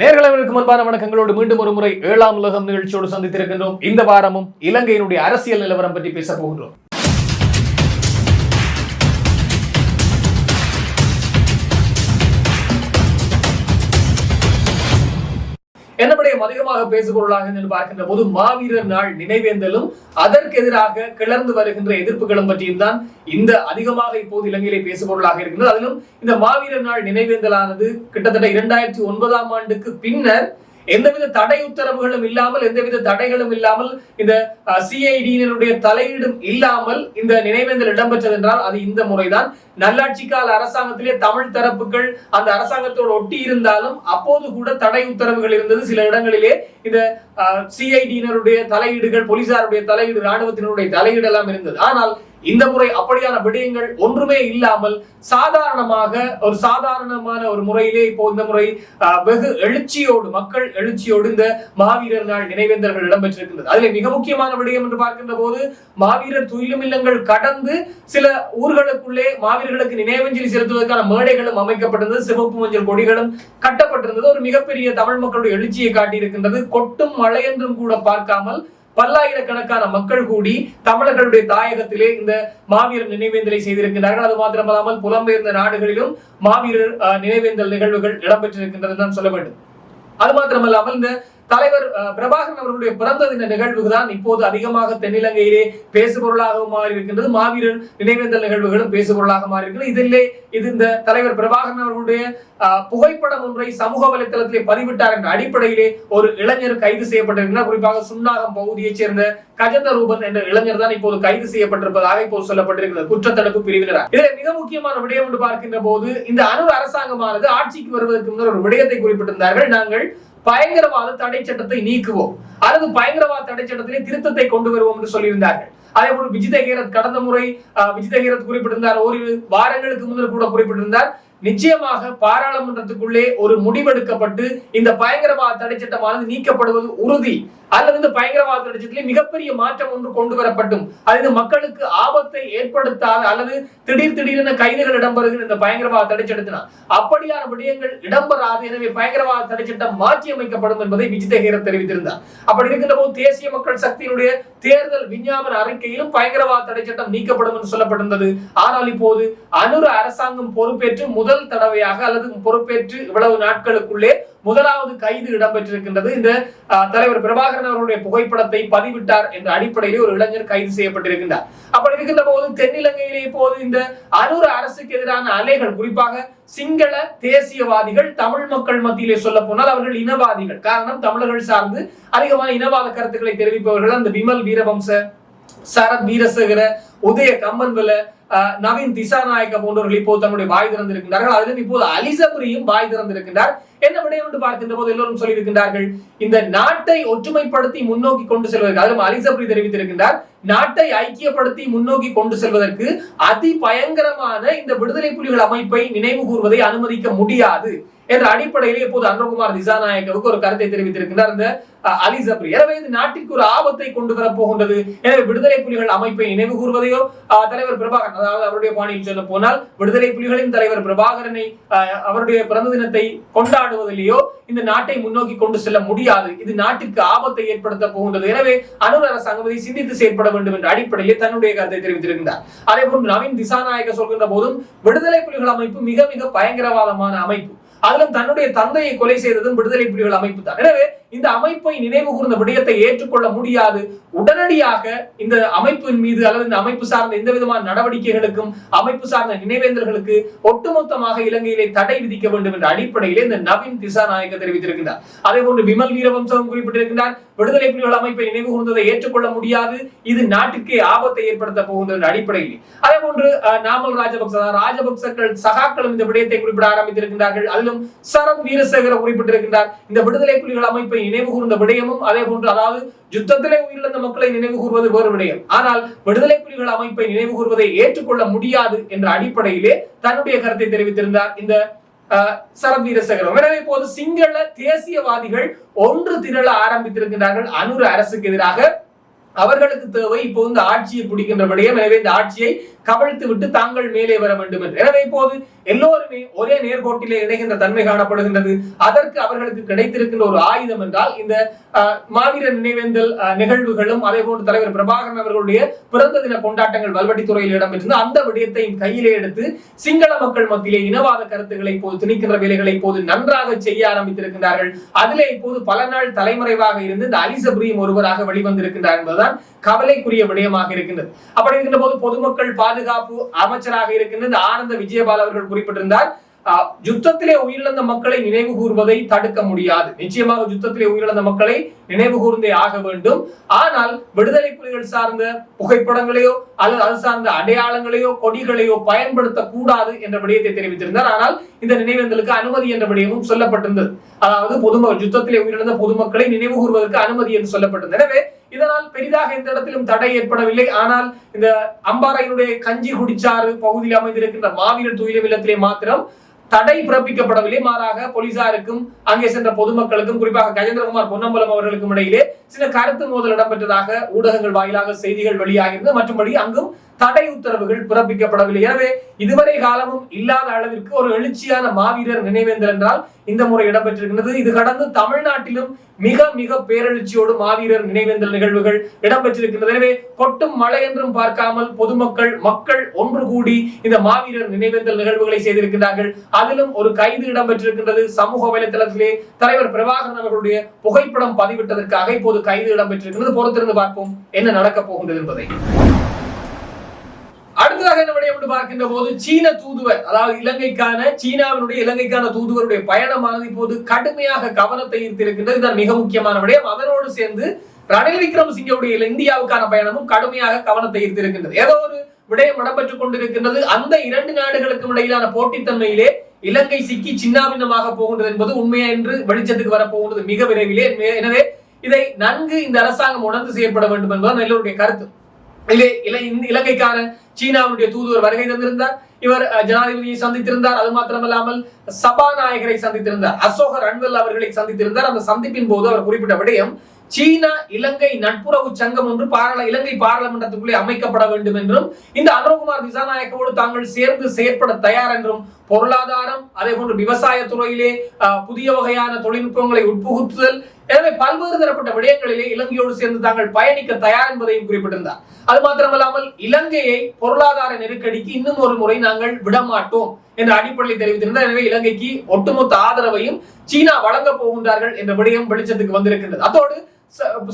நேர்களுக்கு முன்பான வணக்கங்களோடு மீண்டும் ஒரு முறை ஏழாம் உலகம் நிகழ்ச்சியோடு சந்தித்திருக்கின்றோம். இந்த வாரமும் இலங்கையினுடைய அரசியல் நிலவரம் பற்றி பேச போகின்றோம். என்னபடியும் அதிகமாக பேசுபொருளாக என்று பார்க்கின்ற போது மாவீரர் நாள் நினைவேந்தலும் அதற்கு எதிராக கிளர்ந்து வருகின்ற எதிர்ப்புகளும் பற்றியும் தான் இந்த அதிகமாக இப்போது இலங்கையிலே பேசுபொருளாக இருக்கின்றது. அதிலும் இந்த மாவீரர் நாள் நினைவேந்தலானது கிட்டத்தட்ட இரண்டாயிரத்தி ஒன்பதாம் ஆண்டுக்கு பின்னர் எந்தவித தடை உத்தரவுகளும் இல்லாமல் எந்தவித தடைகளும் இல்லாமல் இந்த சிஐடியினருடைய தலையீடும் இல்லாமல் இந்த நினைவேந்தல் இடம்பெற்றது என்றால் அது இந்த முறைதான். நல்லாட்சி கால அரசாங்கத்திலே தமிழ் தரப்புகள் அந்த அரசாங்கத்தோடு ஒட்டி இருந்தாலும் அப்போது கூட தடை உத்தரவுகள் இருந்தது. சில இடங்களிலே இந்த சிஐடியினருடைய தலையீடுகள் போலீசாருடைய தலையீடு ராணுவத்தினருடைய தலையீடு எல்லாம் இருந்தது. ஆனால் இந்த முறை அப்படியான விடயங்கள் ஒன்றுமே இல்லாமல் சாதாரணமாக ஒரு சாதாரணமான ஒரு முறையிலே இப்போ இந்த முறை வெகு எழுச்சியோடு மக்கள் எழுச்சியோடு இந்த மாவீரர் நாள் நினைவேந்தல்கள் இடம்பெற்றிருக்கின்றது. அதில் மிக முக்கியமான விடயம் என்று பார்க்கின்ற போது மாவீரர் துயிலும் இல்லங்கள் கடந்து சில ஊர்களுக்குள்ளே மாவீரர்களுக்கு நினைவஞ்சலி செலுத்துவதற்கான மேடைகளும் அமைக்கப்பட்டிருந்தது. சிவப்பு மஞ்சள் கொடிகளும் கட்டப்பட்டிருந்தது. ஒரு மிகப்பெரிய தமிழ் மக்களுடைய எழுச்சியை காட்டியிருக்கின்றது. கொட்டும் மழை என்றும் கூட பார்க்காமல் பல்லாயிரக்கணக்கான மக்கள் கூடி தமிழர்களுடைய தாயகத்திலே இந்த மாவீரர் நினைவேந்தலை செய்திருக்கிறார்கள் அது மாத்திரமல்லாமல் புலம்பெயர்ந்த நாடுகளிலும் மாவீரர் நினைவேந்தல் நிகழ்வுகள் இடம்பெற்றிருக்கின்றது தான் சொல்ல வேண்டும். அது மாத்திரமல்லாமல் இந்த தலைவர் பிரபாகரன் அவர்களுடைய பிறந்த தின நிகழ்வு தான் இப்போது அதிகமாக தென்னிலங்கையிலே பேசுபொருளாக மாறி இருக்கின்றது மாவீரன் நினைவேந்தல் நிகழ்வுகளும் பேசுபொருளாக மாறி இருக்கிறது இதிலே இது இந்த தலைவர் பிரபாகரன் அவர்களுடைய புகைப்படம் ஒன்றை சமூக வலைத்தளத்திலே பதிவிட்டார் என்ற அடிப்படையிலே ஒரு இளைஞர் கைது செய்யப்பட்டிருக்கிறார். குறிப்பாக சுன்னாகம் பகுதியைச் சேர்ந்த கஜந்த ரூபன் என்ற இளைஞர் தான் இப்போது கைது செய்யப்பட்டிருப்பதாக இப்போது சொல்லப்பட்டிருக்கிறது. குற்றத்தடுப்பு பிரிவினர் இதில் மிக முக்கியமான விடயம் என்று பார்க்கின்ற போது இந்த அணு அரசாங்கமானது ஆட்சிக்கு வருவதற்கு முன்னர் ஒரு விடயத்தை குறிப்பிட்டிருந்தார்கள். நாங்கள் பயங்கரவாத தடை சட்டத்தை நீக்குவோம். அல்லது பயங்கரவாத தடை சட்டத்திலே திருத்தத்தை கொண்டு வருவோம் என்று சொல்லியிருந்தார்கள். அதே போல விஜித ஹேரத் கடந்த முறை அஹ், விஜித ஹேரத் குறிப்பிட்டிருந்தார். ஓரிரு வாரங்களுக்கு முன்னர் கூட குறிப்பிட்டிருந்தார். நிச்சயமாக பாராளுமன்றத்துக்குள்ளே ஒரு முடிவெடுக்கப்பட்டு இந்த பயங்கரவாத தடை சட்டமானது நீக்கப்படுவது உறுதி. அல்லது இந்த பயங்கரவாத தடை மிகப்பெரிய மாற்றம் ஒன்று கொண்டு வரப்பட்டும். அல்லது மக்களுக்கு ஆபத்தை ஏற்படுத்தாத அல்லது திடீர் திடீரென கைதுகள் இடம்பெறுகிற இந்த பயங்கரவாத தடை சட்டத்தினால் அப்படியான விடயங்கள் இடம்பெறாது. எனவே பயங்கரவாத தடை சட்டம் மாற்றி அமைக்கப்படும் என்பதை விஜித தெரிவித்திருந்தார். அப்படி இருக்கின்ற போது தேசிய மக்கள் சக்தியினுடைய தேர்தல் விஞ்ஞாபன அறிக்கையிலும் பயங்கரவாத தடை சட்டம் நீக்கப்படும் என்று சொல்லப்பட்டிருந்தது. ஆனால் இப்போது அனுர அரசாங்கம் பொறுப்பேற்று முதல் தடவையாக அல்லது பொறுப்பேற்று இவ்வளவு நாட்களுக்குள்ளே முதலாவது கைது இடம்பெற்றிருக்கின்றது. இந்த தலைவர் பிரபாகரன் அவருடைய புகைப்படத்தை பதிவிட்டார் என்ற அடிப்படையில் ஒரு இளைஞர் கைது செய்யப்பட்டிருக்கின்றார். அப்படி இருக்கின்ற போது தென்னிலங்கையிலே இப்போது இந்த அனுர அரசுக்கு எதிரான அலைகள் குறிப்பாக சிங்கள தேசியவாதிகள் தமிழ் மக்கள் மத்தியிலே சொல்ல போனால் அவர்கள் இனவாதிகள். காரணம் தமிழர்கள் சார்ந்து அதிகமான இனவாத கருத்துக்களை தெரிவிப்பவர்கள் அந்த விமல் வீரவம்ச சரத் வீரசேகர உதய கம்மன்வல நவீன் திசாநாயக்க போன்றவர்கள் இப்போது தன்னுடைய வாய் திறந்திருக்கின்றார்கள். அதிலும் இப்போது அலிசபரியும் வாய் திறந்திருக்கின்றார். என்ன விடயம் என்று பார்க்கின்ற போது எல்லோரும் சொல்லியிருக்கின்றார்கள் இந்த நாட்டை ஒற்றுமைப்படுத்தி முன்னோக்கி கொண்டு செல்வதற்கு அதிலும் அலிசபரி தெரிவித்திருக்கின்றார் நாட்டை ஐக்கியப்படுத்தி முன்னோக்கி கொண்டு செல்வதற்கு அதி பயங்கரமான இந்த விடுதலை புலிகள் அமைப்பை நினைவு கூறுவதை அனுமதிக்க முடியாது என்ற அடிப்படையிலே இப்போது அனுகுமார் திசாநாயக்கவுக்கு ஒரு கருத்தை தெரிவித்திருக்கின்றார். இந்த அலி ஜப்ரி எனவே இது நாட்டிற்கு ஒரு ஆபத்தை கொண்டு வரப்போகின்றது எனவே விடுதலை புலிகள் அமைப்பை நினைவு கூறுவதையோ தலைவர் பிரபாகரன் அதாவது அவருடைய பாணியில் சொல்ல போனால் விடுதலை புலிகளின் தலைவர் பிரபாகரனை அவருடைய பிறந்த தினத்தை போராடுவதிலேயோ இந்த நாட்டை முன்னோக்கி கொண்டு செல்ல முடியாது. இது நாட்டிற்கு ஆபத்தை ஏற்படுத்த போகின்றது. எனவே அனுர் அரசாங்கம் இதை சிந்தித்து செயற்பட வேண்டும் என்ற அடிப்படையில் தன்னுடைய கருத்தை தெரிவித்திருக்கிறார் அதே போன்று நவீன் திசாநாயகர் சொல்கின்ற போதும் விடுதலை புலிகள் அமைப்பு மிக மிக பயங்கரவாதமான அமைப்பு. அதிலும் தன்னுடைய தந்தையை கொலை செய்ததும் விடுதலை புலிகள் அமைப்பு தான் எனவே இந்த அமைப்பை நினைவு கூர்ந்த விடயத்தை ஏற்றுக்கொள்ள முடியாது. உடனடியாக இந்த அமைப்பின் மீது அல்லது இந்த அமைப்பு சார்ந்த எந்த விதமான நடவடிக்கைகளுக்கும் அமைப்பு சார்ந்த நினைவேந்தர்களுக்கு ஒட்டுமொத்தமாக இலங்கையிலே தடை விதிக்க வேண்டும் என்ற அடிப்படையிலே இந்த நவீன் திசாநாயக்க தெரிவித்திருக்கிறார் அதே போன்று விமல் வீரவம்சம் குறிப்பிட்டிருக்கிறார் விடுதலை புலிகள் அமைப்பை நினைவு கூர்ந்ததை ஏற்றுக்கொள்ள முடியாது. இது நாட்டுக்கே ஆபத்தை ஏற்படுத்த போகின்ற அடிப்படையில். அதே போன்று அஹ், நாமல் ராஜபக்ச ராஜபக்சர்கள் ராஜபக்சக்கள் சகாக்களும் இந்த விடயத்தை குறிப்பிட ஆரம்பித்திருக்கிறார்கள் அதிலும் சரத் வீரசேகர குறிப்பிட்டிருக்கின்றார். இந்த விடுதலை புலிகள் அமைப்பை மக்களை நினைவு கூர்ந்த விடயமும் அதே போன்று அதாவது யுத்தத்திலே உயிரிழந்த மக்களை நினைவு கூறுவது வேறு விடயம். ஆனால் விடுதலை புலிகள் அமைப்பை நினைவு கூறுவதை ஏற்றுக்கொள்ள முடியாது என்ற அடிப்படையிலே தன்னுடைய கருத்தை தெரிவித்திருந்தார் இந்த அஹ், சரத் வீரசேகரம். எனவே இப்போது சிங்கள தேசியவாதிகள் ஒன்று திரள ஆரம்பித்திருக்கிறார்கள் அனுர அரசுக்கு எதிராக அவர்களுக்கு தேவை இப்போ இந்த ஆட்சியை பிடிக்கின்ற விடயம் எனவே இந்த ஆட்சியை கவிழ்த்து விட்டு தாங்கள் மேலே வர வேண்டும் என்று. எனவே இப்போது எல்லோருமே ஒரே நேர்கோட்டிலே இணைகின்ற தன்மை காணப்படுகின்றது. அதற்கு அவர்களுக்கு கிடைத்திருக்கின்ற ஒரு ஆயுதம் என்றால் இந்த மாவீரர் நினைவேந்தல் நிகழ்வுகளும் அதே போன்று தலைவர் பிரபாகரன் அவர்களுடைய பிறந்த தின கொண்டாட்டங்கள் வல்வடித்துறையில் இடம்பெற்றிருந்த அந்த விடயத்தையும் கையிலே எடுத்து சிங்கள மக்கள் மத்தியிலே இனவாத கருத்துக்களை இப்போது திணிக்கின்ற வேலைகளை இப்போது நன்றாக செய்ய ஆரம்பித்திருக்கின்றார்கள். அதிலே இப்போது பல நாள் தலைமறைவாக இருந்து இந்த அலிசபுரியும் ஒருவராக வெளிவந்திருக்கின்றார் என்பதுதான் கவலைக்குரிய விடயமாக இருக்கின்றது. அப்படி இருக்கின்ற போது பொதுமக்கள் பாதுகாப்பு அமைச்சராக இருக்கின்றது. ஆனந்த விஜயபால் அவர்கள் குறிப்பிட்டிருந்தார் யுத்தத்திலே உயிரிழந்த மக்களை நினைவு கூர்வதை தடுக்க முடியாது. நிச்சயமாக யுத்தத்திலே உயிரிழந்த மக்களை நினைவு கூர்ந்தே ஆக வேண்டும். ஆனால் விடுதலை புலிகள் சார்ந்த புகைப்படங்களையோ அல்லது அது சார்ந்த அடையாளங்களையோ கொடிகளையோ பயன்படுத்த கூடாது என்ற விடயத்தை தெரிவித்திருந்தார். ஆனால் இந்த நினைவேந்தலுக்கு அனுமதி என்ற விடயமும் சொல்லப்பட்டிருந்தது. அதாவது பொதுமக்கள் யுத்தத்திலே உயிரிழந்த பொதுமக்களை நினைவு கூர்வதற்கு அனுமதி என்று சொல்லப்பட்டிருந்தது. எனவே இதனால் பெரிதாக எந்த இடத்திலும் தடை ஏற்படவில்லை. ஆனால் இந்த அம்பாறையினுடைய கஞ்சி குடிச்சாறு பகுதியில் அமைந்திருக்கின்ற மாவீரர் துயிலும் வில்லத்திலே மாத்திரம் தடை பிறப்பிக்கப்படவில்லை. மாறாக போலீசாருக்கும் அங்கே சென்ற பொதுமக்களுக்கும் குறிப்பாக கஜேந்திரகுமார் பொன்னம்பலம் அவர்களுக்கும் இடையிலே சில கருத்து மோதல் இடம்பெற்றதாக ஊடகங்கள் வாயிலாக செய்திகள் வெளியாகிறது மற்றபடி அங்கும் தடை உத்தரவுகள் பிறப்பிக்கப்படவில்லை. எனவே இதுவரை காலமும் இல்லாத அளவிற்கு ஒரு எழுச்சியான மாவீரர் நினைவேந்தல் என்றால் இந்த முறை இடம்பெற்றிருக்கிறது இது கடந்து தமிழ்நாட்டிலும் மிக மிக பேரெழுச்சியோடு மாவீரர் நினைவேந்தல் நிகழ்வுகள் இடம்பெற்றிருக்கின்றது. எனவே கொட்டும் மழை என்றும் பார்க்காமல் பொதுமக்கள் மக்கள் ஒன்று கூடி இந்த மாவீரர் நினைவேந்தல் நிகழ்வுகளை செய்திருக்கிறார்கள் அதிலும் ஒரு கைது இடம்பெற்றிருக்கின்றது. சமூக வலைதளத்திலே தலைவர் பிரபாகரன் அவர்களுடைய புகைப்படம் பதிவிட்டதற்காக இப்போது கைது இடம்பெற்றிருக்கிறது பொறுத்திருந்து பார்ப்போம் என்ன நடக்கப் போகின்றது என்பதை. அடுத்ததாக என்ன விடயம் என்று பார்க்கின்ற போது சீன தூதுவர் அதாவது இலங்கைக்கான சீனாவினுடைய இலங்கைக்கான தூதுவருடைய பயணமானது இப்போது கடுமையாக கவனத்தை ஈர்த்திருக்கின்றது. இதன் மிக முக்கியமான விடயம். அதனோடு சேர்ந்து ரணில் விக்ரமசிங்கவுடைய இந்தியாவுக்கான பயணமும் கடுமையாக கவனத்தை ஈர்த்திருக்கின்றது. ஏதோ ஒரு விடயம் இடம்பெற்றுக் கொண்டிருக்கின்றது. அந்த இரண்டு நாடுகளுக்கும் இடையிலான போட்டித்தன்மையிலே இலங்கை சிக்கி சின்னாபின்னமாக போகின்றது என்பது உண்மையா என்று வெளிச்சத்துக்கு வரப்போகின்றது மிக விரைவிலே. எனவே இதை நன்கு இந்த அரசாங்கம் உணர்ந்து செய்யப்பட வேண்டும் என்பதுதான் எல்லோருடைய கருத்து. இதிலே இலை இலங்கைக்கான சீனாவுடைய தூதுவர் வருகை தந்திருந்தார். இவர் ஜனாதிபதியை சந்தித்திருந்தார். அது மாத்திரமல்லாமல் சபாநாயகரை சந்தித்திருந்தார். அசோக ரன்வெல் அவர்களை சந்தித்திருந்தார். அந்த சந்திப்பின் போது அவர் குறிப்பிட்ட விடயம் சீனா இலங்கை நட்புறவு சங்கம் ஒன்று பாராள இலங்கை பாராளுமன்றத்துக்குள்ளே அமைக்கப்பட வேண்டும் என்றும் இந்த அனுரகுமார் திசாநாயக்கோடு தாங்கள் சேர்ந்து செயற்பட தயார் என்றும் பொருளாதாரம் அதே போன்று விவசாய துறையிலே புதிய வகையான தொழில்நுட்பங்களை உட்புகுத்துதல் எனவே பல்வேறு தரப்பட்ட விடயங்களிலே இலங்கையோடு சேர்ந்து தாங்கள் பயணிக்க தயார் என்பதையும் குறிப்பிட்டிருந்தார். அது மாத்திரமல்லாமல் இலங்கையை பொருளாதார நெருக்கடிக்கு இன்னும் ஒரு முறை நாங்கள் விடமாட்டோம் என்ற அடிப்படையில் தெரிவித்திருந்தார். எனவே இலங்கைக்கு ஒட்டுமொத்த ஆதரவையும் சீனா வழங்க போகின்றார்கள் என்ற விடயம் வெளிச்சத்துக்கு வந்திருக்கின்றது. அதோடு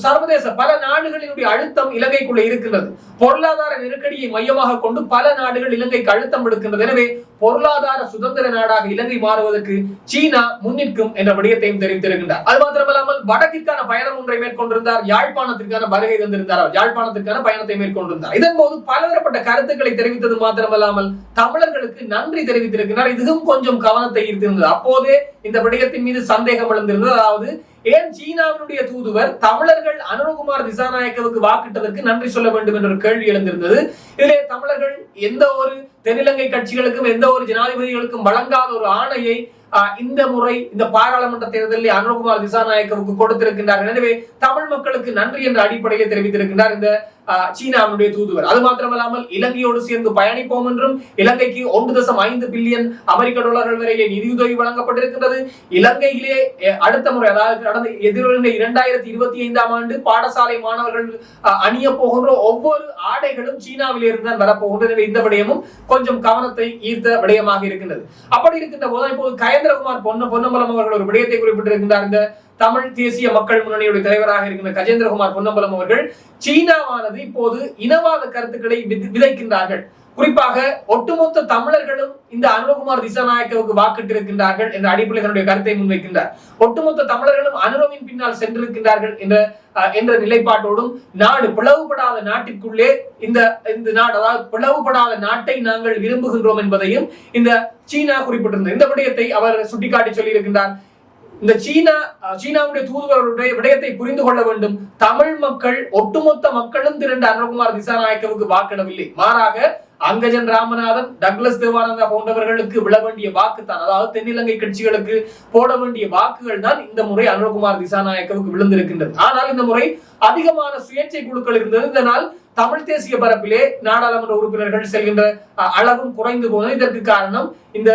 சர்வதேச பல நாடுகளினுடைய அழுத்தம் இலங்கைக்குள்ள இருக்கின்றது. பொருளாதார நெருக்கடியை மையமாக கொண்டு பல நாடுகள் இலங்கைக்கு அழுத்தம் எடுக்கின்றது. எனவே பொருளாதார சுதந்திர நாடாக இலங்கை மாறுவதற்கு சீனா முன்னிற்கும் என்ற விடயத்தையும் தெரிவித்திருக்கின்றார். அது மாத்திரமல்லாமல் வடக்கிற்கான பயணம் ஒன்றை மேற்கொண்டிருந்தார். யாழ்ப்பாணத்திற்கான வருகை தந்திருந்தார் அவர். யாழ்ப்பாணத்திற்கான பயணத்தை மேற்கொண்டிருந்தார். இதன் போது பலதரப்பட்ட கருத்துக்களை தெரிவித்தது மாத்திரமல்லாமல் தமிழர்களுக்கு நன்றி தெரிவித்திருக்கிறார். இதுவும் கொஞ்சம் கவனத்தை ஈர்த்திருந்தது. அப்போதே இந்த விடயத்தின் மீது சந்தேகம் எழுந்திருந்தது. அதாவது ஏன் சீனாவினுடைய தூதுவர் தமிழர்கள் அனுரகுமார் திசாநாயக்கவுக்கு வாக்கிட்டதற்கு நன்றி சொல்ல வேண்டும் என்ற ஒரு கேள்வி எழுந்திருந்தது. இதிலே தமிழர்கள் எந்த ஒரு தென்னிலங்கை கட்சிகளுக்கும் எந்த ஒரு ஜனாதிபதிகளுக்கும் வழங்காத ஒரு ஆணையை ஆஹ், இந்த முறை இந்த பாராளுமன்ற தேர்தலில் அனுரகுமார் திசாநாயக்கவுக்கு கொடுத்திருக்கின்றார் எனவே தமிழ் மக்களுக்கு நன்றி என்ற அடிப்படையில் தெரிவித்திருக்கின்றார் இந்த சீனாவுடைய சீனாவினுடைய தூதுவர். அது மாத்திரமல்லாமல் இலங்கையோடு சேர்ந்து பயணிப்போம் என்றும் இலங்கைக்கு ஒன்று தசம் ஐந்து பில்லியன் அமெரிக்க டாலர்கள் வரையிலே நிதியுதவி வழங்கப்பட்டிருக்கின்றது. இலங்கையிலே அடுத்த முறை அதாவது கடந்த எதிர்வருகின்ற இரண்டாயிரத்தி இருபத்தி ஐந்தாம் ஆண்டு பாடசாலை மாணவர்கள் அஹ், அணிய போகின்ற ஒவ்வொரு ஆடைகளும் சீனாவிலிருந்து தான் வரப்போகின்றது. இந்த விடயமும் கொஞ்சம் கவனத்தை ஈர்த்த விடயமாக இருக்கின்றது. அப்படி இருக்கின்ற போது இப்போது கயந்திரகுமார் பொன்ன பொன்னம்பலம் அவர்கள் ஒரு விடயத்தை குறிப்பிட்டிருக்கின்றார். இந்த தமிழ் தேசிய மக்கள் முன்னணியுடைய தலைவராக இருக்கின்ற கஜேந்திரகுமார் பொன்னம்பலம் அவர்கள் சீனாவானது இப்போது இனவாத கருத்துக்களை விதைக்கின்றார்கள். குறிப்பாக ஒட்டுமொத்த தமிழர்களும் இந்த அனுரகுமார் திசாநாயக்கவுக்கு வாக்கிட்டிருக்கின்றார்கள் என்ற அடிப்படையில் தன்னுடைய கருத்தை முன்வைக்கின்றார். ஒட்டுமொத்த தமிழர்களும் அனுரவின் பின்னால் சென்றிருக்கின்றார்கள் என்ற அஹ், என்ற நிலைப்பாட்டோடும் நாடு பிளவுபடாத நாட்டிற்குள்ளே இந்த இந்த நாடு அதாவது பிளவுபடாத நாட்டை நாங்கள் விரும்புகின்றோம் என்பதையும் இந்த சீனா குறிப்பிட்டிருந்தது. இந்த விடயத்தை அவர் சுட்டிக்காட்டி சொல்லியிருக்கின்றார். இந்த சீனா சீனாவுடைய தூதுவருடைய விடயத்தை புரிந்து கொள்ள வேண்டும். தமிழ் மக்கள் ஒட்டுமொத்த மக்களும் திரண்டு அனுரகுமார் திசாநாயக்கவுக்கு வாக்கிடவில்லை மாறாக அங்கஜன் ராமநாதன் டக்ளஸ் தேவானந்தா போன்றவர்களுக்கு விழ வேண்டிய வாக்கு தான் அதாவது தென்னிலங்கை கட்சிகளுக்கு போட வேண்டிய வாக்குகள் தான் இந்த முறை அனுரகுமார் திசாநாயக்கவுக்கு விழுந்திருக்கின்றது. ஆனால் இந்த முறை அதிகமான சுயேட்சை குழுக்கள் இருந்தது. இதனால் தமிழ் தேசிய பரப்பிலே நாடாளுமன்ற உறுப்பினர்கள் செல்கின்ற அஹ், அளவும் குறைந்து போனது. இதற்கு காரணம் இந்த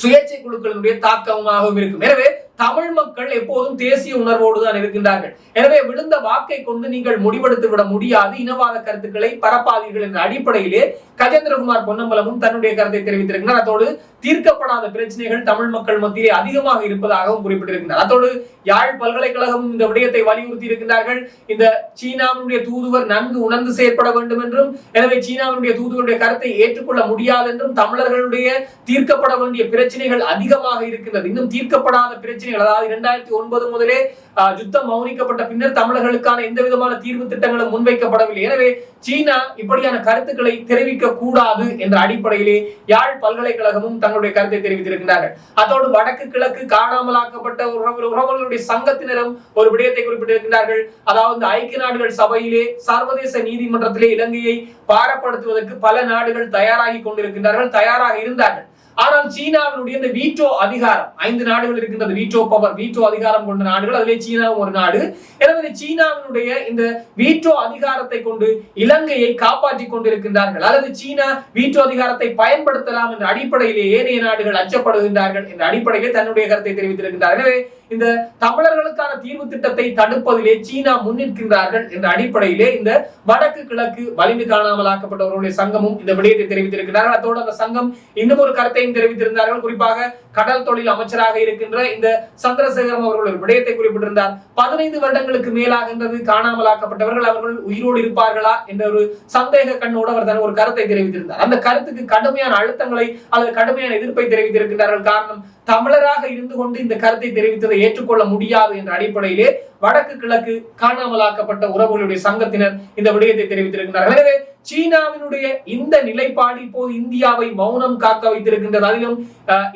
சுயேட்சை குழுக்களினுடைய தாக்கமாகவும் இருக்கும். எனவே தமிழ் மக்கள் எப்போதும் தேசிய உணர்வோடு தான் இருக்கின்றார்கள். எனவே விழுந்த வாக்கை கொண்டு நீங்கள் முடிவெடுத்து விட முடியாது. இனவாத கருத்துக்களை பரப்பாதீர்கள் என்ற அடிப்படையிலே கஜேந்திரகுமார் பொன்னம்பலமும் தன்னுடைய கருத்தை தெரிவித்திருக்கிறார். அதோடு தீர்க்கப்படாத பிரச்சனைகள் தமிழ் மக்கள் மத்தியிலே அதிகமாக இருப்பதாகவும் குறிப்பிட்டிருக்கிறார் அதோடு யாழ் பல்கலைக்கழகமும் இந்த விடயத்தை வலியுறுத்தி இருக்கின்றார்கள் இந்த சீனாவினுடைய தூதுவர் நன்கு உணர்ந்து செயற்பட வேண்டும் என்றும் எனவே சீனாவினுடைய தூதுவருடைய கருத்தை ஏற்றுக்கொள்ள முடியாது என்றும் தமிழர்களுடைய தீர்க்கப்பட வேண்டிய பிரச்சனைகள் அதிகமாக இருக்கின்றது. இன்னும் தீர்க்கப்படாத பிரச்சனைகள் அதாவது இரண்டாயிரத்தி ஒன்பது முதலே ஆஹ், யுத்தம் மௌனிக்கப்பட்ட பின்னர் தமிழர்களுக்கான எந்த விதமான தீர்வு திட்டங்களும் முன்வைக்கப்படவில்லை. எனவே சீனா இப்படியான கருத்துக்களை தெரிவிக்க கூடாது என்ற அடிப்படையிலே யாழ் பல்கலைக்கழகமும் தங்களுடைய கருத்தை தெரிவித்திருக்கிறார்கள் அதோடு வடக்கு கிழக்கு காணாமலாக்கப்பட்ட உறவு- உறவுகளுடைய சங்கத்தினரும் ஒரு விடயத்தை குறிப்பிட்டிருக்கிறார்கள் அதாவது ஐக்கிய நாடுகள் சபையிலே சர்வதேச நீதிமன்றத்திலே இலங்கையை பாரப்படுத்துவதற்கு பல நாடுகள் தயாராகி கொண்டிருக்கின்றார்கள் தயாராக இருந்தார்கள். ஆனால் சீனாவினுடைய இந்த வீட்டோ அதிகாரம் ஐந்து நாடுகள் இருக்கின்றது வீட்டோ பவர் வீட்டோ அதிகாரம் கொண்ட நாடுகள் அதிலே சீனாவும் ஒரு நாடு. எனவே சீனாவினுடைய இந்த வீட்டோ அதிகாரத்தை கொண்டு இலங்கையை காப்பாற்றிக் கொண்டிருக்கின்றார்கள். அல்லது சீனா வீட்டோ அதிகாரத்தை பயன்படுத்தலாம் என்ற அடிப்படையிலே ஏனைய நாடுகள் அச்சப்படுகின்றார்கள் என்ற அடிப்படையில் தன்னுடைய கருத்தை தெரிவித்திருக்கின்றார் எனவே இந்த தமிழர்களுக்கான தீர்வு திட்டத்தை தடுப்பதிலே சீனா முன்னிற்கின்றார்கள் என்ற அடிப்படையிலே இந்த வடக்கு கிழக்கு வலிந்து காணாமலாக்கப்பட்டவர்களுடைய சங்கமும் இந்த விடயத்தை தெரிவித்திருக்கிறார்கள். அதோடு அந்த சங்கம் இன்னும் ஒரு கருத்தையும் தெரிவித்திருந்தார்கள். குறிப்பாக கடல் தொழில் அமைச்சராக இருக்கின்ற இந்த சந்திரசேகரம் அவர்கள் ஒரு விடயத்தை குறிப்பிட்டிருந்தார். பதினைந்து வருடங்களுக்கு மேலாகின்றது காணாமலாக்கப்பட்டவர்கள் அவர்கள் உயிரோடு இருப்பார்களா என்ற ஒரு சந்தேக கண்ணோடு அவர் தன் ஒரு கருத்தை தெரிவித்திருந்தார். அந்த கருத்துக்கு கடுமையான அழுத்தங்களை அல்லது கடுமையான எதிர்ப்பை தெரிவித்திருக்கிறார்கள் காரணம் தமிழராக இருந்து கொண்டு இந்த கருத்தை தெரிவித்ததை ஏற்றுக்கொள்ள முடியாது என்ற அடிப்படையிலே வடக்கு கிழக்கு காணாமலாக்கப்பட்ட உறவுகளுடைய சங்கத்தினர் இந்த விடயத்தை தெரிவித்திருக்கிறார்கள் எனவே சீனாவினுடைய இந்த நிலைப்பாடு இப்போது இந்தியாவை மௌனம் காக்க வைத்திருக்கின்றது. அதிலும்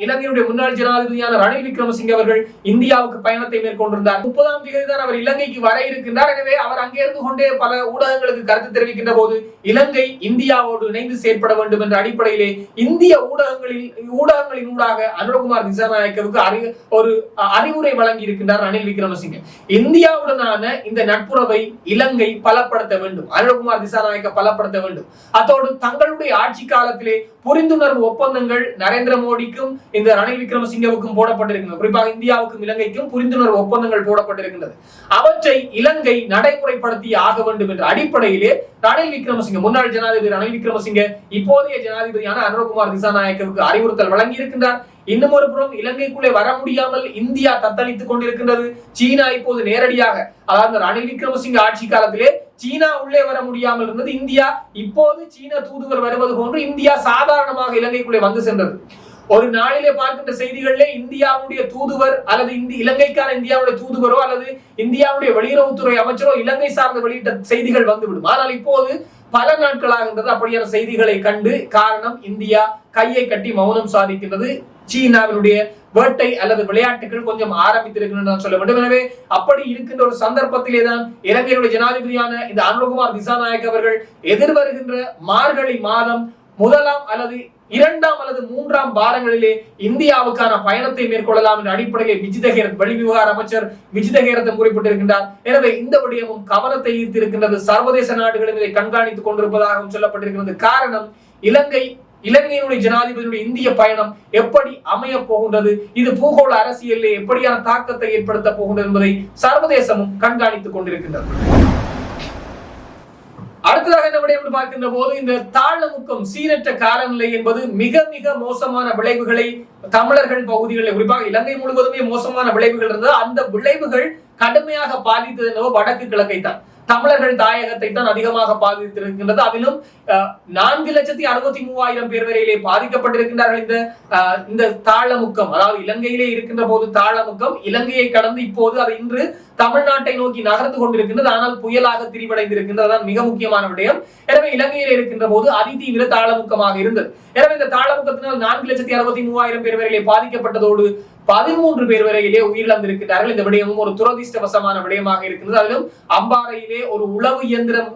இலங்கையுடைய முன்னாள் ஜனாதிபதியான ரணில் விக்ரமசிங்க அவர்கள் இந்தியாவுக்கு பயணத்தை மேற்கொண்டிருந்தார். முப்பதாம் தேதி தான் அவர் இலங்கைக்கு வர இருக்கின்றார். எனவே அவர் அங்கே இருந்து கொண்டே பல ஊடகங்களுக்கு கருத்து தெரிவிக்கின்ற போது இலங்கை இந்தியாவோடு இணைந்து செயற்பட வேண்டும் என்ற அடிப்படையிலே இந்திய ஊடகங்களில் ஊடகங்களின் ஊடாக அனுரகுமார் திசாநாயக்கவுக்கு அறி ஒரு அஹ், அறிவுரை வழங்கி இருக்கின்றார் ரணில் விக்ரமசிங்கே. இந்தியாவுடனான இந்த நட்புறவை இலங்கை பலப்படுத்த வேண்டும். அனுரகுமார் திசாநாயக்க பலப்படுத்த வேண்டும். அதோடு தங்களுடைய ஆட்சி காலத்திலே புரிந்துணர்வு ஒப்பந்தங்கள் நரேந்திர மோடிக்கும் இந்த ரணில் விக்ரமசிங்கவுக்கும் போடப்பட்டிருக்கின்றன. குறிப்பாக இந்தியாவுக்கும் இலங்கைக்கும் புரிந்துணர்வு ஒப்பந்தங்கள் போடப்பட்டிருக்கின்றது. அவற்றை இலங்கை நடைமுறைப்படுத்தி ஆக வேண்டும் என்ற அடிப்படையிலே ரணில் விக்ரமசிங்க முன்னாள் ஜனாதிபதி ரணில் விக்ரமசிங்க இப்போதைய ஜனாதிபதியான அனுரகுமார் திசாநாயக்கவுக்கு அறிவுறுத்தல் வழங்கி இருக்கின்றார் இன்னும் ஒரு புறம் இலங்கைக்குள்ளே வர முடியாமல் இந்தியா தத்தளித்துக் கொண்டிருக்கின்றது. சீனா இப்போது நேரடியாக அதாவது ரணில் விக்ரமசிங்க ஆட்சி காலத்திலே சீனா உள்ளே வர முடியாமல் இருந்தது. இந்தியா இப்போது சீன தூதுவர் வருவது போன்று இந்தியா சாதாரணமாக இலங்கைக்குள்ளே வந்து சென்றது. ஒரு நாளிலே பார்க்கின்ற செய்திகளிலே இந்தியாவுடைய தூதுவர் அல்லது இந்தி இலங்கைக்கான இந்தியாவுடைய தூதுவரோ அல்லது இந்தியாவுடைய வெளியுறவுத்துறை அமைச்சரோ இலங்கை சார்ந்த வெளியிட்ட செய்திகள் வந்துவிடும். ஆனால் இப்போது பல நாட்களாகின்றது அப்படியான செய்திகளை கண்டு காரணம் இந்தியா கையை கட்டி மௌனம் சாதிக்கின்றது. சீனாவினுடைய வேட்டை அல்லது விளையாட்டுகள் கொஞ்சம் ஆரம்பித்திருக்கின்றன நான் சொல்ல வேண்டும். எனவே அப்படி இருக்கின்ற ஒரு சந்தர்ப்பத்திலே தான் இலங்கையுடைய ஜனாதிபதியான இந்த அனுகுமார் திசாநாயக் அவர்கள் எதிர்வருகின்ற மார்கழி மாதம் முதலாம் அல்லது இரண்டாம் அல்லது மூன்றாம் வாரங்களிலே இந்தியாவுக்கான பயணத்தை மேற்கொள்ளலாம் என்ற அடிப்படையில் விஜிதகேரத் வெளிவிவகார அமைச்சர் விஜிதகேரத்தம் குறிப்பிட்டிருக்கின்றார். எனவே இந்த விடயமும் கவனத்தை ஈர்த்திருக்கின்றது. சர்வதேச நாடுகளும் இதை கண்காணித்துக் கொண்டிருப்பதாகவும் சொல்லப்பட்டிருக்கிறது காரணம் இலங்கை இலங்கையினுடைய ஜனாதிபதியுடைய இந்திய பயணம் எப்படி அமைய போகின்றது? இது பூகோள அரசியலில் எப்படியான தாக்கத்தை ஏற்படுத்த போகின்றது என்பதை சர்வதேசமும் கண்காணித்துக் கொண்டிருக்கின்றது. அடுத்ததாக என்ன விடயம் பார்க்கின்ற போது இந்த தாழ்நமுக்கம் சீரற்ற காலநிலை என்பது மிக மிக மோசமான விளைவுகளை தமிழர்கள் பகுதிகளில் குறிப்பாக இலங்கை முழுவதுமே மோசமான விளைவுகள் இருந்தது. அந்த விளைவுகள் கடுமையாக பாதித்தது என்னவோ வடக்கு கிழக்கை தான் தமிழர்கள் தாயகத்தை தான் அதிகமாக பாதித்திருக்கின்றது. அதிலும் நான்கு லட்சத்தி அறுபத்தி மூவாயிரம் பேர் வரையிலே பாதிக்கப்பட்டிருக்கின்றார்கள். இந்த இந்த தாளமுக்கம் அதாவது இலங்கையிலே இருக்கின்ற போது தாளமுக்கம் இலங்கையை கடந்து இப்போது அது இன்று தமிழ்நாட்டை நோக்கி நகர்ந்து கொண்டிருக்கின்றது. ஆனால் புயலாக திரிவடைந்திருக்கின்றது அதான் மிக முக்கியமான விடயம். எனவே இலங்கையில் இருக்கின்ற போது அதிதீவிர தாளமுக்கமாக இருந்தது. எனவே இந்த தாளமுக்கத்தினால் நான்கு லட்சத்தி அறுபத்தி மூவாயிரம் பேர் வரையிலே பாதிக்கப்பட்டதோடு பதிமூன்று பேர் வரையிலே உயிரிழந்திருக்கிறார்கள். இந்த விடயமும் ஒரு துரதிருஷ்டவசமான விடயமாக இருக்கிறது. அதிலும் அம்பாறையிலே ஒரு உளவு இயந்திரம்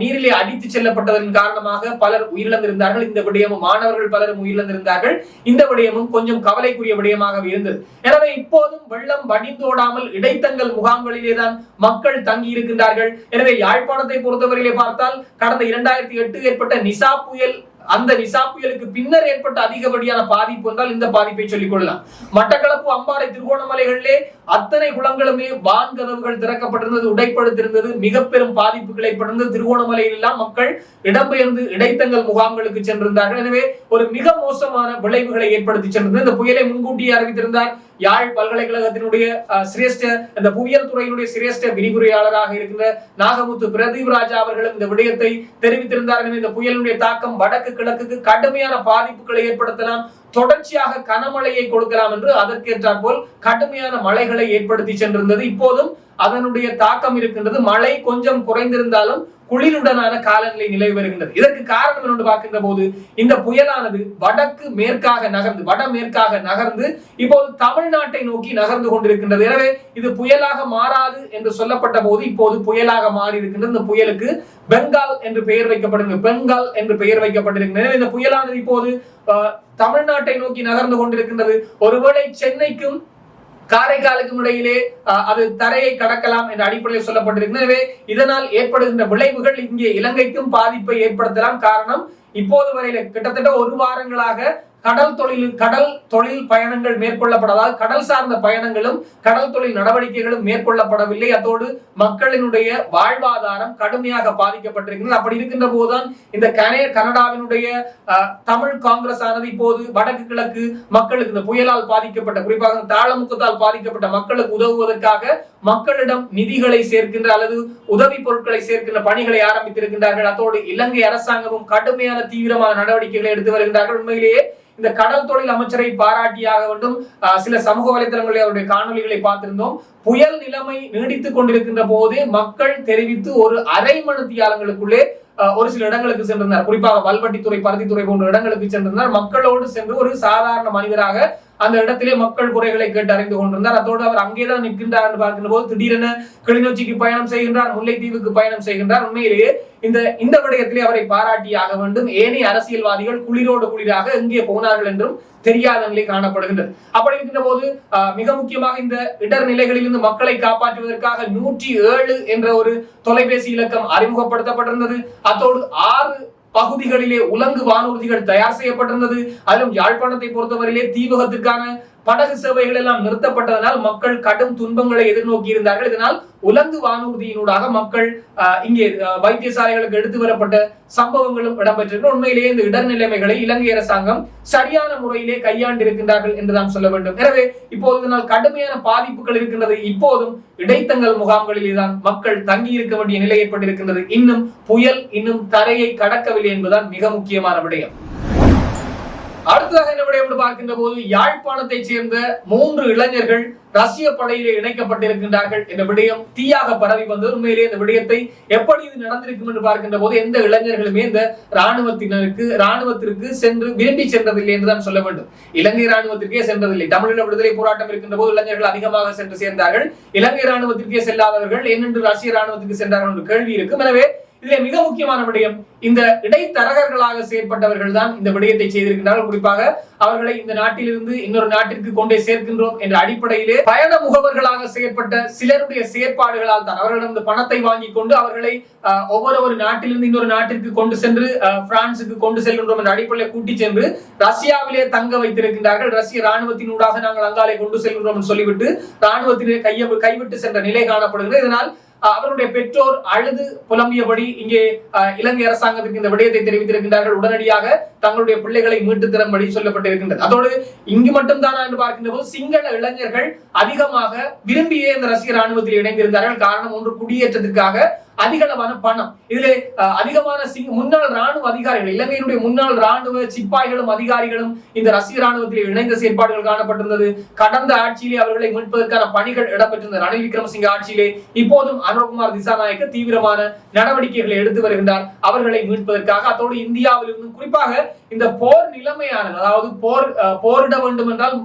நீரிலே அடித்து செல்லப்பட்டதன் காரணமாக பலர் உயிரிழந்திருந்தார்கள். இந்த விடயமும் மாணவர்கள் பலரும் உயிரிழந்திருந்தார்கள். இந்த விடயமும் கொஞ்சம் கவலைக்குரிய விடயமாக இருந்தது. எனவே இப்போதும் வெள்ளம் வடிந்தோடாமல் இடைத்தங்கள் முகாம்களிலே தான் மக்கள் தங்கி இருக்கின்றார்கள். எனவே யாழ்ப்பாணத்தை பொறுத்தவரையிலே பார்த்தால் கடந்த இரண்டாயிரத்தி எட்டு ஏற்பட்ட நிசா புயல் அந்த நிசா புயலுக்கு பின்னர் ஏற்பட்ட அதிகப்படியான பாதிப்பு வந்தால் இந்த பாதிப்பை சொல்லிக் கொள்ளலாம். மட்டக்களப்பு அம்பாறை திருகோணமலைகளிலே அத்தனை குளங்களுமே வான் கதவுகள் திறக்கப்பட்டிருந்தது உடைப்படுத்திருந்தது மிக பெரும் பாதிப்புகளை ஏற்பட்டிருந்தது திருகோணமலையில் எல்லாம் மக்கள் இடம்பெயர்ந்து இடைத்தங்கள் முகாம்களுக்கு சென்றிருந்தார்கள். எனவே ஒரு மிக மோசமான விளைவுகளை ஏற்படுத்தி சென்றிருந்தது. இந்த புயலை முன்கூட்டியே அறிவித்திருந்தார் யாழ் பல்கலைக்கழகத்தினுடைய சிரேஷ்ட அந்த புவியியல் துறையினுடைய சிரேஷ்ட விரிவுரையாளராக இருக்கின்ற நாகமுத்து பிரதீப் ராஜா அவர்களும் இந்த விடயத்தை தெரிவித்திருந்தார்கள் இந்த புயலினுடைய தாக்கம் வடக்கு கிழக்குக்கு கடுமையான பாதிப்புகளை ஏற்படுத்தலாம். தொடர்ச்சியாக கனமழையை கொடுக்கலாம் என்று அதற்கேற்றாற் போல் கடுமையான மழைகளை ஏற்படுத்தி சென்றிருந்தது. இப்போதும் அதனுடைய தாக்கம் இருக்கின்றது. மழை கொஞ்சம் குறைந்திருந்தாலும் குளிருடனான காலநிலை நிலவி வருகின்றது. இதற்கு காரணம் என்று பார்க்கின்ற போது இந்த புயலானது வடக்கு மேற்காக நகர்ந்து வடமேற்காக நகர்ந்து இப்போது தமிழ்நாட்டை நோக்கி நகர்ந்து கொண்டிருக்கின்றது. எனவே இது புயலாக மாறாது என்று சொல்லப்பட்ட போது இப்போது புயலாக மாறி இருக்கின்றது இந்த புயலுக்கு பெங்கால் என்று பெயர் வைக்கப்படுகிறது பெங்கால் என்று பெயர் வைக்கப்பட்டிருக்கின்றது எனவே இந்த புயலானது இப்போது அஹ், தமிழ்நாட்டை நோக்கி நகர்ந்து கொண்டிருக்கின்றது. ஒருவேளை சென்னைக்கும் காரைக்காலுக்கும் இடையிலே அஹ், அது தரையை கடக்கலாம் என்ற அடிப்படையில் சொல்லப்பட்டிருக்கிறது. எனவே இதனால் ஏற்படுகின்ற விளைவுகள் இங்கே இலங்கைக்கும் பாதிப்பை ஏற்படுத்தலாம். காரணம் இப்போது வரையில கிட்டத்தட்ட ஒரு வாரங்களாக கடல் தொழில் கடல் தொழில் பயணங்கள் மேற்கொள்ளப்படாதால் கடல் சார்ந்த பயணங்களும் கடல் தொழில் நடவடிக்கைகளும் மேற்கொள்ளப்படவில்லை. அத்தோடு மக்களினுடைய வாழ்வாதாரம் கடுமையாக பாதிக்கப்பட்டிருக்கிறது. அப்படி இருக்கின்ற போதுதான் இந்த கனே கனடாவினுடைய அஹ், தமிழ் காங்கிரஸ் ஆனது இப்போது வடக்கு கிழக்கு மக்களுக்கு இந்த புயலால் பாதிக்கப்பட்ட குறிப்பாக தாளமுக்கத்தால் பாதிக்கப்பட்ட மக்களுக்கு உதவுவதற்காக மக்களிடம் நிதிகளை சேர்க்கின்ற அல்லது உதவி பொருட்களை சேர்க்கின்ற பணிகளை ஆரம்பித்திருக்கின்றார்கள். அத்தோடு இலங்கை அரசாங்கமும் கடுமையான தீவிரமான நடவடிக்கைகளை எடுத்து வருகின்றார்கள். உண்மையிலேயே இந்த கடல் தொழில் அமைச்சரை பாராட்டியாக வேண்டும். சில சமூக வலைதளங்களில் அவருடைய காணொலிகளை பார்த்திருந்தோம். புயல் நிலைமை நீடித்துக் கொண்டிருக்கின்ற போதே மக்கள் தெரிவித்து ஒரு அரை மணித்தியாலங்களுக்குள்ளே ஒரு சில இடங்களுக்கு சென்றிருந்தார். குறிப்பாக வல்வட்டித்துறை பருத்தித்துறை போன்ற இடங்களுக்கு சென்றிருந்தார். மக்களோடு சென்று ஒரு சாதாரண மனிதராக அந்த இடத்திலே மக்கள் குறைகளை கேட்டு அறிந்து கொண்டிருந்தார். அதோடு அவர் அங்கேதான் நிற்கின்றார் என்று பார்க்கின்ற போது திடீரென கிளிநொச்சிக்கு பயணம் செய்கின்றார் முல்லைத்தீவுக்கு பயணம் செய்கின்றார். உண்மையிலேயே இந்த இந்த விடயத்திலே அவரை பாராட்டியாக வேண்டும். ஏனைய அரசியல்வாதிகள் குளிரோடு குளிராக எங்கே போனார்கள் என்றும் தெரியாத நிலை காணப்படுகின்றது. அப்படி இருக்கின்ற போது மிக முக்கியமாக இந்த இடர் நிலைகளிலிருந்து மக்களை காப்பாற்றுவதற்காக நூற்றி ஏழு என்ற ஒரு தொலைபேசி இலக்கம் அறிமுகப்படுத்தப்பட்டிருந்தது. அத்தோடு ஆறு பகுதிகளிலே உலங்கு வானூர்திகள் தயார் செய்யப்பட்டிருந்தது. அதிலும் யாழ்ப்பாணத்தை பொறுத்தவரையிலே தீவகத்திற்கான படகு சேவைகள் எல்லாம் நிறுத்தப்பட்டதனால் மக்கள் கடும் துன்பங்களை எதிர்நோக்கி இருந்தார்கள். இதனால் உலங்கு வானூர்தியினூடாக மக்கள் இங்கே வைத்தியசாலைகளுக்கு எடுத்து வரப்பட்ட சம்பவங்களும் இடம்பெற்றிருக்கும் உண்மையிலேயே இந்த இடர் நிலைமைகளை இலங்கை அரசாங்கம் சரியான முறையிலே கையாண்டிருக்கின்றார்கள் என்றுதான் சொல்ல வேண்டும். எனவே இப்போது இதனால் கடுமையான பாதிப்புகள் இருக்கின்றது. இப்போதும் இடைத்தங்கள் முகாம்களிலே தான் மக்கள் தங்கி இருக்க வேண்டிய நிலை ஏற்பட்டிருக்கின்றது. இன்னும் புயல் இன்னும் தரையை கடக்கவில்லை என்பதுதான் மிக முக்கியமான விடயம். அடுத்ததாக என்ன விடயம் பார்க்கின்ற போது யாழ்ப்பாணத்தைச் சேர்ந்த மூன்று இளைஞர்கள் ரஷ்ய படையிலே இணைக்கப்பட்டிருக்கின்றார்கள் என்ற விடயம் தீயாக பரவி வந்தது உண்மையிலே இந்த விடயத்தை எப்படி இது நடந்திருக்கும் என்று பார்க்கின்ற போது எந்த இளைஞர்களுமே இந்த ராணுவத்தினருக்கு ராணுவத்திற்கு சென்று விரும்பி சென்றதில்லை என்றுதான் சொல்ல வேண்டும். இலங்கை ராணுவத்திற்கே சென்றதில்லை. தமிழீழ விடுதலை போராட்டம் இருக்கின்ற போது இளைஞர்கள் அதிகமாக சென்று சேர்ந்தார்கள். இலங்கை ராணுவத்திற்கே செல்லாதவர்கள் ஏனென்று ரஷ்ய ராணுவத்துக்கு சென்றார்கள் என்று கேள்வி இருக்கும். எனவே இதிலே மிக முக்கியமான விடயம் இந்த இடைத்தரகர்களாக செயற்பட்டவர்கள் தான் இந்த விடயத்தை செய்திருக்கின்றார்கள். குறிப்பாக அவர்களை இந்த நாட்டிலிருந்து இன்னொரு நாட்டிற்கு கொண்டே சேர்க்கின்றோம் என்ற அடிப்படையிலே பயண முகவர்களாக செயற்பட்ட சிலருடைய செயற்பாடுகளால் தான் அவர்களிடம் பணத்தை வாங்கி கொண்டு அவர்களை ஒவ்வொரு ஒரு நாட்டிலிருந்து இன்னொரு நாட்டிற்கு கொண்டு சென்று பிரான்சுக்கு கொண்டு செல்கின்றோம் என்ற அடிப்படையில் கூட்டி சென்று ரஷ்யாவிலே தங்க வைத்திருக்கின்றார்கள். ரஷ்ய ராணுவத்தினூடாக நாங்கள் அங்காலே கொண்டு செல்கின்றோம் என்று சொல்லிவிட்டு ராணுவத்திலே கைய கைவிட்டு சென்ற நிலை காணப்படுகிறது. இதனால் அவருடைய பெற்றோர் அழுது புலம்பியபடி இங்கே அஹ், இலங்கை அரசாங்கத்துக்கு இந்த விடயத்தை தெரிவித்திருக்கின்றார்கள். உடனடியாக தங்களுடைய பிள்ளைகளை மீட்டு தரும்படி சொல்லப்பட்டிருக்கின்றது. அதோடு இங்கு மட்டும் தானா என்று பார்க்கின்ற போது சிங்கள இளைஞர்கள் அதிகமாக விரும்பியே இந்த ரஷ்ய ராணுவத்தில் இணைந்திருந்தார்கள். காரணம் ஒன்று குடியேற்றத்திற்காக அதிகளவான பணம். இதிலே அஹ், அதிகமான சிங் முன்னாள் ராணுவ அதிகாரிகள் இலங்கையினுடைய முன்னாள் ராணுவ சிப்பாய்களும் அதிகாரிகளும் இந்த ரஷ்ய ராணுவத்தில் இணைந்த செயற்பாடுகள் காணப்பட்டிருந்தது. கடந்த ஆட்சியிலே அவர்களை மீட்பதற்கான பணிகள் இடம்பெற்றிருந்த ரணில் விக்ரமசிங்க ஆட்சியிலே இப்போதும் அனுகுமார் திசாநாயக்க தீவிரமான நடவடிக்கைகளை எடுத்து வருகின்றார். அவர்களை மீட்பதற்காக அத்தோடு இந்தியாவிலிருந்து குறிப்பாக இந்த போர் நிலைமையானது அதாவது போர் அஹ், போரிட வேண்டும் என்றால்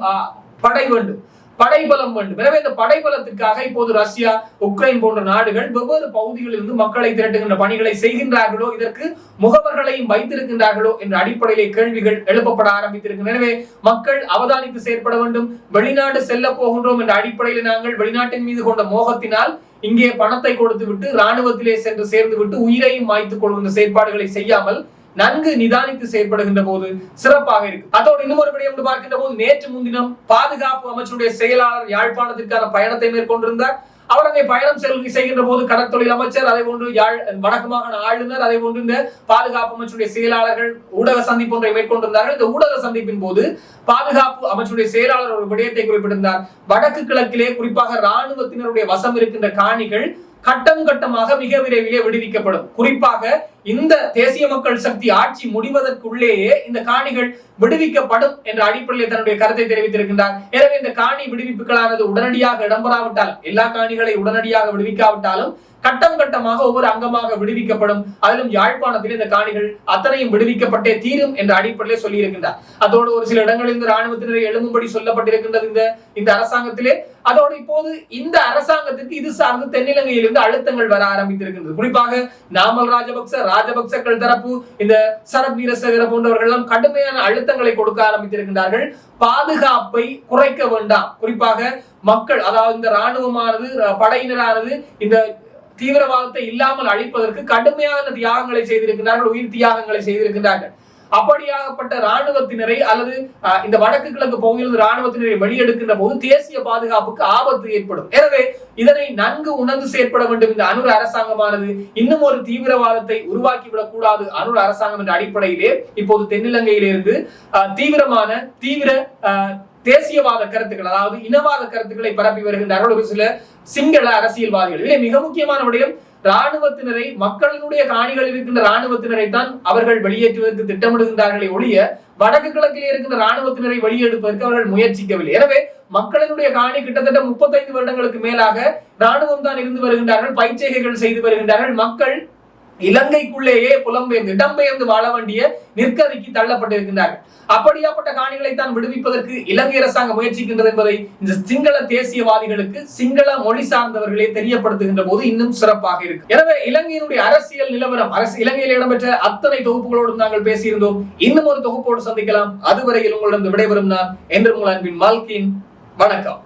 படை வேண்டும். படைபலம் வேண்டும். எனவே இந்த படைபலத்திற்காக இப்போது ரஷ்யா உக்ரைன் போன்ற நாடுகள் வெவ்வேறு பகுதிகளில் இருந்து மக்களை திரட்டுகின்ற பணிகளை செய்கின்றார்களோ இதற்கு முகவர்களையும் வைத்திருக்கின்றார்களோ என்ற அடிப்படையிலே கேள்விகள் எழுப்பப்பட ஆரம்பித்திருக்கின்றன. எனவே மக்கள் அவதானித்து செயற்பட வேண்டும். வெளிநாடு செல்ல போகின்றோம் என்ற அடிப்படையில் நாங்கள் வெளிநாட்டின் மீது கொண்ட மோகத்தினால் இங்கே பணத்தை கொடுத்து விட்டு ராணுவத்திலே சென்று சேர்ந்து விட்டு உயிரையும் மாய்த்துக் கொள்கின்ற செயற்பாடுகளை செய்யாமல் நன்கு நிதானித்து செயற்படுகின்ற போது சிறப்பாக இருக்கு. அதோடு இன்னும் ஒரு விடயம் என்று பார்க்கின்ற போது நேற்று முன்தினம் பாதுகாப்பு அமைச்சருடைய செயலாளர் யாழ்ப்பாணத்திற்கான பயணத்தை மேற்கொண்டிருந்தார். அவர் அங்கே பயணம் செல் செய்கின்ற போது கடற்தொழில் அமைச்சர் அதை போன்று யாழ் வடக்கு மாகாண ஆளுநர் அதை போன்று இந்த பாதுகாப்பு அமைச்சருடைய செயலாளர்கள் ஊடக சந்திப்பு ஒன்றை மேற்கொண்டிருந்தார்கள். இந்த ஊடக சந்திப்பின் போது பாதுகாப்பு அமைச்சருடைய செயலாளர் ஒரு விடயத்தை குறிப்பிட்டிருந்தார். வடக்கு கிழக்கிலே குறிப்பாக ராணுவத்தினருடைய வசம் இருக்கின்ற காணிகள் கட்டம் கட்டமாக மிக விரைவிலே விடுவிக்கப்படும். குறிப்பாக இந்த தேசிய மக்கள் சக்தி ஆட்சி முடிவதற்குள்ளேயே இந்த காணிகள் விடுவிக்கப்படும் என்ற அடிப்படையில் தன்னுடைய கருத்தை தெரிவித்திருக்கின்றார். எனவே இந்த காணி விடுவிப்புகளானது உடனடியாக இடம்பெறாவிட்டாலும் எல்லா காணிகளை உடனடியாக விடுவிக்காவிட்டாலும் கட்டம் கட்டமாக ஒவ்வொரு அங்கமாக விடுவிக்கப்படும். அதிலும் யாழ்ப்பாணத்தில் இந்த காணிகள் அத்தனையும் விடுவிக்கப்பட்டே தீரும் என்ற அடிப்படையில் சொல்லி இருக்கின்றார் அதோடு ஒரு சில இடங்களில் இந்த ராணுவத்தினரை எழும்பும்படி சொல்லப்பட்டிருக்கின்றது இந்த இந்த அரசாங்கத்திலே. அதோடு இப்போது இந்த அரசாங்கத்திற்கு இது சார்ந்து தென்னிலங்கையிலிருந்து அழுத்தங்கள் வர ஆரம்பித்திருக்கின்றது. குறிப்பாக நாமல் ராஜபக்ச ராஜபக்சக்கள் தரப்பு இந்த சரத் வீரசேகர போன்றவர்கள் எல்லாம் கடுமையான அழுத்த அழுத்தங்களை கொடுக்க ஆரம்பித்திருக்கின்றார்கள். பாதுகாப்பை குறைக்க வேண்டாம். குறிப்பாக மக்கள் அதாவது இந்த ராணுவமானது படையினரானது இந்த தீவிரவாதத்தை இல்லாமல் அழிப்பதற்கு கடுமையான தியாகங்களை செய்திருக்கிறார்கள் உயிர் தியாகங்களை செய்திருக்கிறார்கள் அப்படியாகப்பட்ட ராணுவத்தினரை அல்லது இந்த வடக்கு கிழக்கு பகுதியில் ராணுவத்தினரை வெளியெடுக்கின்ற போது தேசிய பாதுகாப்புக்கு ஆபத்து ஏற்படும். எனவே இதனை நன்கு உணர்ந்து செயற்பட வேண்டும் இந்த அனுர் அரசாங்கமானது. இன்னும் ஒரு தீவிரவாதத்தை உருவாக்கிவிடக் கூடாது அனுர் அரசாங்கம் என்ற அடிப்படையிலே இப்போது தென்னிலங்கையிலிருந்து தீவிரமான தீவிர தேசியவாத கருத்துக்கள் அதாவது இனவாத கருத்துக்களை பரப்பி வருகின்ற அருள் சில சிங்கள அரசியல்வாதிகள். மிக முக்கியமான விடயம் ராணுவத்தினரை மக்களினுடைய காணிகள் இருக்கின்ற ராணுவத்தினரை தான் அவர்கள் வெளியேற்றுவதற்கு திட்டமிடுகின்றார்களே ஒழிய வடக்கு கிழக்கில் இருக்கின்ற ராணுவத்தினரை வெளியெடுப்பதற்கு அவர்கள் முயற்சிக்கவில்லை. எனவே மக்களினுடைய காணி கிட்டத்தட்ட முப்பத்தைந்து வருடங்களுக்கு மேலாக ராணுவம் தான் இருந்து வருகின்றார்கள் பயிற்சிகைகள் செய்து வருகின்றார்கள். மக்கள் இலங்கைக்குள்ளேயே புலம்பெயர்ந்து இடம்பெயர்ந்து வாழ வேண்டிய நிற்கதிக்கு தள்ளப்பட்டிருக்கின்றார்கள். அப்படியாப்பட்ட காணிகளை தான் விடுவிப்பதற்கு இலங்கை அரசாங்கம் முயற்சிக்கின்றது என்பதை இந்த சிங்கள தேசியவாதிகளுக்கு சிங்கள மொழி சார்ந்தவர்களே தெரியப்படுத்துகின்ற போது இன்னும் சிறப்பாக இருக்கு. எனவே இலங்கையினுடைய அரசியல் நிலவரம் அரசு இலங்கையில் இடம்பெற்ற அத்தனை தொகுப்புகளோடு நாங்கள் பேசியிருந்தோம். இன்னும் ஒரு தொகுப்போடு சந்திக்கலாம். அதுவரையில் உங்களிடம் விடைபெறும் நான் என்று உங்கள் அன்பின் மால்கின். வணக்கம்.